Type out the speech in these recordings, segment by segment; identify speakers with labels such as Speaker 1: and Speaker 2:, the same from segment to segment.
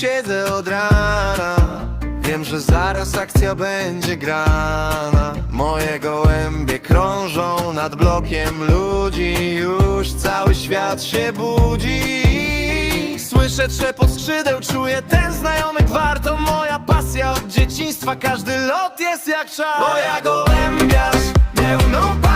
Speaker 1: siedzę od rana. Wiem, że zaraz akcja będzie grana. Moje gołębie krążą nad blokiem ludzi. Już cały świat się budzi. Słyszę trzepot skrzydeł, czuję ten znajomy gwar. To moja pasja od dzieciństwa, każdy lot jest jak czar. Bo ja gołębiarz, pełną parą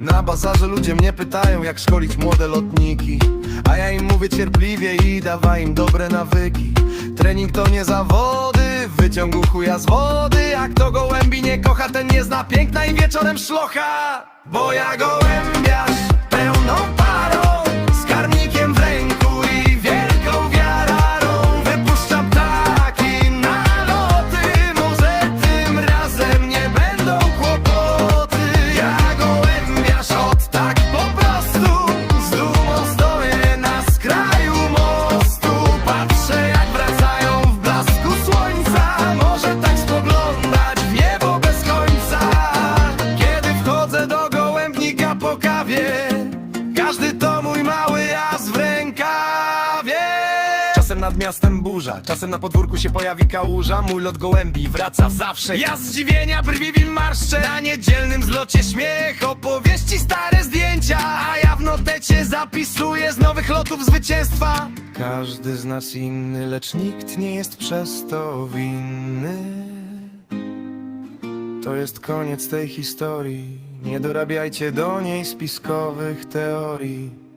Speaker 1: Na bazarze ludzie mnie pytają jak szkolić młode lotniki. A ja im mówię cierpliwie i dawaj im dobre nawyki. Trening to nie zawody, wyciągu chuja z wody. Jak to gołębi nie kocha, ten nie zna piękna i wieczorem szlocha. Bo ja gołębiarz pełną miastem burza, czasem na podwórku się pojawi kałuża. Mój lot gołębi wraca zawsze. Ja zdziwienia brwi wil marszczę. Na niedzielnym zlocie śmiech. Opowieści, stare zdjęcia. A ja w notecie zapisuję z nowych lotów zwycięstwa. Każdy z nas inny, lecz nikt nie jest przez to winny. To jest koniec tej historii. Nie dorabiajcie do niej spiskowych teorii.